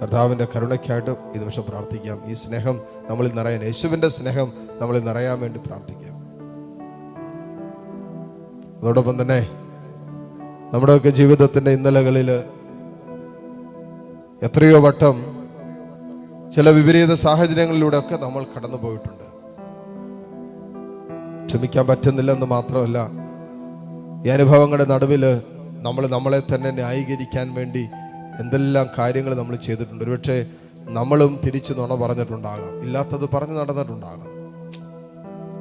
കർത്താവിന്റെ കരുണയ്ക്കായിട്ട് ഈ നിമിഷം പ്രാർത്ഥിക്കാം. ഈ സ്നേഹം നമ്മളിൽ നിറയാൻ യേശുവിന്റെ സ്നേഹം നമ്മളിൽ നിറയാൻ വേണ്ടി പ്രാർത്ഥിക്കാം. അതോടൊപ്പം തന്നെ നമ്മുടെയൊക്കെ ജീവിതത്തിന്റെ ഇന്നലകളിൽ എത്രയോ വട്ടം ചില വിപരീത സാഹചര്യങ്ങളിലൂടെയൊക്കെ നമ്മൾ കടന്നു പോയിട്ടുണ്ട്. ക്ഷമിക്കാൻ പറ്റുന്നില്ലെന്ന് മാത്രമല്ല ഈ അനുഭവങ്ങളുടെ നടുവിൽ നമ്മൾ നമ്മളെ തന്നെ ന്യായീകരിക്കാൻ വേണ്ടി എന്തെല്ലാം കാര്യങ്ങൾ നമ്മൾ ചെയ്തിട്ടുണ്ട്. ഒരുപക്ഷെ നമ്മളും തിരിച്ചു നുണ പറഞ്ഞിട്ടുണ്ടാകാം. ഇല്ലാത്തത് പറഞ്ഞു നടന്നിട്ടുണ്ടാകാം.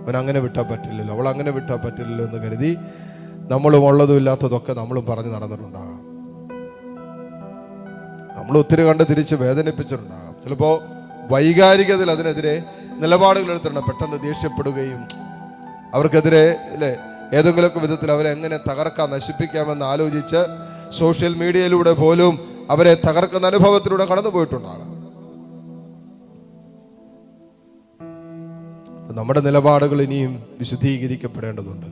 അവൻ അങ്ങനെ വിട്ടാൽ പറ്റില്ലല്ലോ. അവൾ അങ്ങനെ വിട്ടാൽ പറ്റില്ലല്ലോ എന്ന് കരുതി നമ്മളും ഉള്ളതും ഇല്ലാത്തതൊക്കെ നമ്മളും പറഞ്ഞു നടന്നിട്ടുണ്ടാകാം. നമ്മൾ ഒത്തിരി കണ്ട് തിരിച്ച് വേദനിപ്പിച്ചിട്ടുണ്ടാകാം. ചിലപ്പോൾ വൈകാരികതയിൽ അതിനെതിരെ നിലപാടുകൾ എടുത്തിട്ടുണ്ട്. പെട്ടെന്ന് ദേഷ്യപ്പെടുകയും അവർക്കെതിരെ അല്ലേ ഏതെങ്കിലുമൊക്കെ വിധത്തിൽ അവരെ എങ്ങനെ തകർക്കാം നശിപ്പിക്കാമെന്ന് ആലോചിച്ച് സോഷ്യൽ മീഡിയയിലൂടെ പോലും അവരെ തകർക്കുന്ന അനുഭവത്തിലൂടെ കടന്നു പോയിട്ടുണ്ടാകാം നമ്മുടെ നിലപാടുകൾ ഇനിയും വിശുദ്ധീകരിക്കപ്പെടേണ്ടതുണ്ട്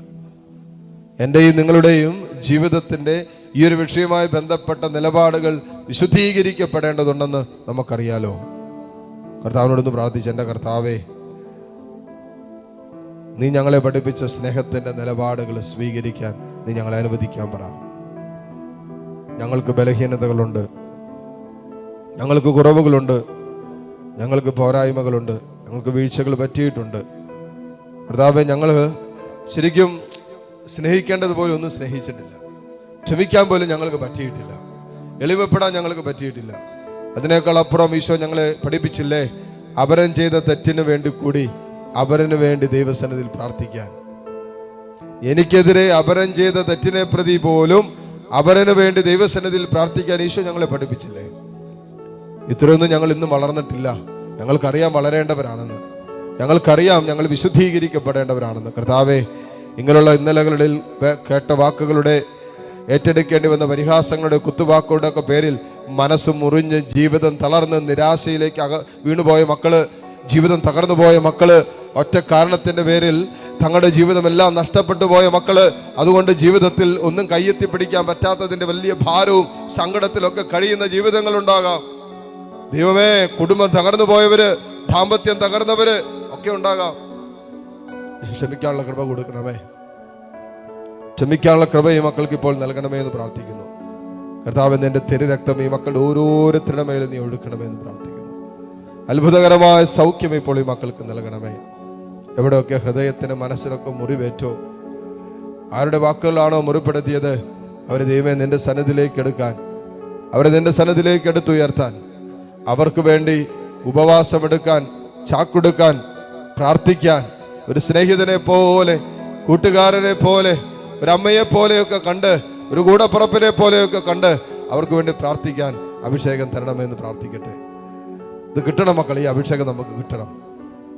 എന്റെയും നിങ്ങളുടെയും ജീവിതത്തിന്റെ ഈ ഒരു വിഷയവുമായി ബന്ധപ്പെട്ട നിലപാടുകൾ വിശുദ്ധീകരിക്കപ്പെടേണ്ടതുണ്ടെന്ന് നമുക്കറിയാലോ. കർത്താവിനോടൊന്ന് പ്രാർത്ഥിച്ച എന്റെ കർത്താവേ നീ ഞങ്ങളെ പഠിപ്പിച്ച സ്നേഹത്തിന്റെ നിലപാടുകൾ സ്വീകരിക്കാൻ നീ ഞങ്ങളെ അനുവദിക്കാൻ പറ. ഞങ്ങൾക്ക് ബലഹീനതകളുണ്ട്. ഞങ്ങൾക്ക് കുറവുകളുണ്ട്. ഞങ്ങൾക്ക് പോരായ്മകളുണ്ട്. ഞങ്ങൾക്ക് വീഴ്ചകൾ പറ്റിയിട്ടുണ്ട്. കർത്താവെ ഞങ്ങൾ ശരിക്കും സ്നേഹിക്കേണ്ടതുപോലെ ഒന്നും സ്നേഹിച്ചിട്ടില്ല. ക്ഷമിക്കാൻ പോലും ഞങ്ങൾക്ക് പറ്റിയിട്ടില്ല. എളിമപ്പെടാൻ ഞങ്ങൾക്ക് പറ്റിയിട്ടില്ല. അതിനേക്കാൾ അപ്പുറം ഈശോ ഞങ്ങളെ പഠിപ്പിച്ചില്ലേ? അപരൻ ചെയ്ത തെറ്റിന് വേണ്ടി കൂടി അപരന് വേണ്ടി ദൈവസനത്തിൽ പ്രാർത്ഥിക്കാൻ. എനിക്കെതിരെ അപരൻ ചെയ്ത തെറ്റിനെ പ്രതി പോലും അപരന് വേണ്ടി ദൈവസന്നിധിയിൽ പ്രാർത്ഥിക്കാൻ ഈശോ ഞങ്ങളെ പഠിപ്പിച്ചില്ലേ? ഇത്രയൊന്നും ഞങ്ങൾ ഇന്നും വളർന്നിട്ടില്ല. ഞങ്ങൾക്കറിയാം വളരേണ്ടവരാണെന്ന്. ഞങ്ങൾക്കറിയാം ഞങ്ങൾ വിശുദ്ധീകരിക്കപ്പെടേണ്ടവരാണെന്ന്. കർത്താവെ ഇങ്ങനെയുള്ള ഇന്നലകളിൽ കേട്ട വാക്കുകളുടെ ഏറ്റെടുക്കേണ്ടി വന്ന പരിഹാസങ്ങളുടെ കുത്തുവാക്കുകളുടെ ഒക്കെ പേരിൽ മനസ്സ് മുറിഞ്ഞ് ജീവിതം തളർന്ന് നിരാശയിലേക്ക് അക വീണുപോയ മക്കൾ ജീവിതം തകർന്നു പോയ മക്കൾ ഒറ്റ കാരണത്തിന്റെ പേരിൽ തങ്ങളുടെ ജീവിതമെല്ലാം നഷ്ടപ്പെട്ടു പോയ മക്കൾ അതുകൊണ്ട് ജീവിതത്തിൽ ഒന്നും കയ്യെത്തി പിടിക്കാൻ പറ്റാത്തതിന്റെ വലിയ ഭാരവും സങ്കടത്തിലൊക്കെ കഴിയുന്ന ജീവിതങ്ങളുണ്ടാകാം. ദൈവമേ കുടുംബം തകർന്നു പോയവര് ദാമ്പത്യം തകർന്നവര് ഒക്കെ ഉണ്ടാകാം. ക്ഷമിക്കാനുള്ള കൃപ കൊടുക്കണമേ. ക്ഷമിക്കാനുള്ള കൃപ ഈ മക്കൾക്ക് ഇപ്പോൾ നൽകണമേ എന്ന് പ്രാർത്ഥിക്കുന്നു. കർത്താവ് നിന്റെ തെരു രക്തം ഈ മക്കളുടെ ഓരോരുത്തരുടെ മേലും നീ ഒഴുക്കണമേ എന്ന് പ്രാർത്ഥിക്കുന്നു. അത്ഭുതകരമായ സൗഖ്യം ഇപ്പോൾ ഈ മക്കൾക്ക് നൽകണമേ. എവിടെയൊക്കെ ഹൃദയത്തിന് മനസ്സിലൊക്കെ മുറിവേറ്റോ? ആരുടെ വാക്കുകളാണോ മുറിപ്പെടുത്തിയത്? അവരെ ദൈവം നിന്റെ സന്നദ്ധിലേക്ക് എടുക്കാൻ. അവരെ നിന്റെ സന്നദ്ധിലേക്ക് എടുത്തുയർത്താൻ. അവർക്ക് വേണ്ടി ഉപവാസമെടുക്കാൻ ചാക്കെടുക്കാൻ പ്രാർത്ഥിക്കാൻ. ഒരു സ്നേഹിതനെ പോലെ കൂട്ടുകാരനെ പോലെ ഒരു അമ്മയെ പോലെയൊക്കെ കണ്ട് ഒരു കൂടപ്പുറപ്പിനെ പോലെയൊക്കെ കണ്ട് അവർക്ക് വേണ്ടി പ്രാർത്ഥിക്കാൻ അഭിഷേകം തരണമെന്ന് പ്രാർത്ഥിക്കട്ടെ. ഇത് കിട്ടണം മക്കൾ ഈ അഭിഷേകം നമുക്ക് കിട്ടണം.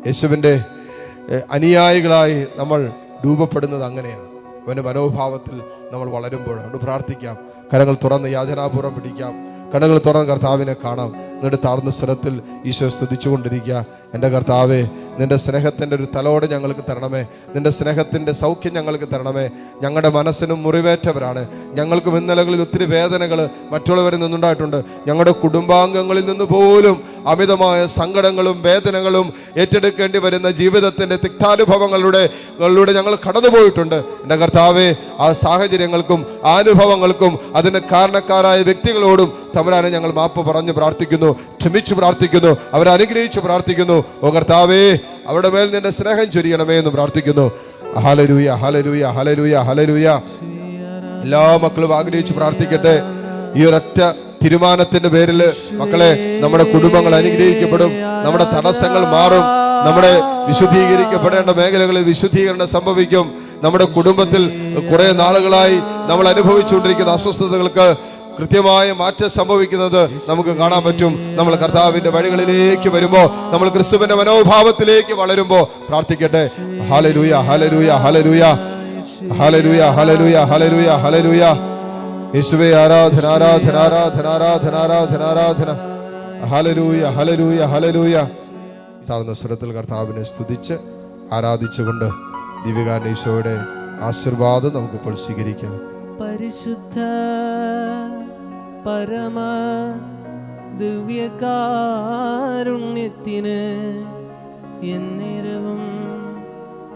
യേശുവിന്റെ അനുയായികളായി നമ്മൾ രൂപപ്പെടുന്നത് അങ്ങനെയാണ്. അവന്റെ മനോഭാവത്തിൽ നമ്മൾ അതുകൊണ്ട് പ്രാർത്ഥിക്കാം. കരങ്ങൾ തുറന്ന് യാചനാപൂർവം പിടിക്കാം. കണ്ണുകൾ തുറന്ന് കർത്താവിനെ കാണാം. എന്നിട്ട് താഴ്ന്ന സ്വരത്തിൽ ഈശോ സ്തുതിച്ചുകൊണ്ടിരിക്കുക. എന്റെ കർത്താവേ നിന്റെ സ്നേഹത്തിന്റെ ഒരു തലോട് ഞങ്ങൾക്ക് തരണമേ. നിന്റെ സ്നേഹത്തിന്റെ സൗഖ്യം ഞങ്ങൾക്ക് തരണമേ. ഞങ്ങളുടെ മനസ്സിനും മുറിവേറ്റവരാണ്. ഞങ്ങൾക്കും ഇന്നലകളിൽ ഒത്തിരി വേദനകൾ മറ്റുള്ളവരിൽ നിന്നുണ്ടായിട്ടുണ്ട്. ഞങ്ങളുടെ കുടുംബാംഗങ്ങളിൽ നിന്ന് പോലും അമിതമായ സങ്കടങ്ങളും വേദനകളും ഏറ്റെടുക്കേണ്ടി വരുന്ന ജീവിതത്തിന്റെ തിക്താനുഭവങ്ങളുടെ ഞങ്ങൾ കടന്നുപോയിട്ടുണ്ട്. എന്റെ കർത്താവെ ആ സാഹചര്യങ്ങൾക്കും അനുഭവങ്ങൾക്കും അതിന് കാരണക്കാരായ വ്യക്തികളോടും തമരാനെ ഞങ്ങൾ മാപ്പ് പറഞ്ഞ് പ്രാർത്ഥിക്കുന്നു ക്ഷമിച്ചു പ്രാർത്ഥിക്കുന്നു അവരെ പ്രാർത്ഥിക്കുന്നു. ഓ കർത്താവേ അവരുടെ മേൽ നിന്റെ സ്നേഹം ചൊരിയണമേ എന്ന് പ്രാർത്ഥിക്കുന്നു. ഹലരൂയ ഹലരൂയ ഹലരൂയ ഹലരൂയ എല്ലാ മക്കളും ആഗ്രഹിച്ച് പ്രാർത്ഥിക്കട്ടെ. ഈ ഒരൊറ്റ തീരുമാനത്തിന്റെ പേരിൽ മക്കളെ നമ്മുടെ കുടുംബങ്ങൾ അനുഗ്രഹിക്കപ്പെടും. നമ്മുടെ തടസ്സങ്ങൾ മാറും. നമ്മുടെ വിശുദ്ധീകരിക്കപ്പെടേണ്ട മേഖലകളിൽ വിശുദ്ധീകരണം സംഭവിക്കും. നമ്മുടെ കുടുംബത്തിൽ കുറെ നാളുകളായി നമ്മൾ അനുഭവിച്ചുകൊണ്ടിരിക്കുന്ന അസ്വസ്ഥതകൾക്ക് കൃത്യമായ മാറ്റം സംഭവിക്കുന്നത് നമുക്ക് കാണാൻ പറ്റും. നമ്മൾ കർത്താവിന്റെ വഴികളിലേക്ക് വരുമ്പോൾ നമ്മൾ ക്രിസ്തുവിന്റെ മനോഭാവത്തിലേക്ക് വളരുമ്പോൾ പ്രാർത്ഥിക്കട്ടെ. Hallelujah hallelujah hallelujah hallelujah hallelujah hallelujah hallelujah യേശുവേ ആരാധന ആരാധന ആരാധന ആരാധന ആരാധന ആരാധന. ഹലലൂയ ഹലലൂയ ഹലലൂയ താഴ്ന്ന സ്വരത്തിൽ കർത്താവിനെ സ്തുതിച്ച് ആരാധിച്ചുകൊണ്ട് ദിവ്യകാരൻ ഈശോയുടെ ആശീർവാദം നമുക്കിപ്പോൾ സ്വീകരിക്കാം. പരിശുദ്ധ പരമ ദിവ്യകാരുണ്യത്തിന് എന്നേരവും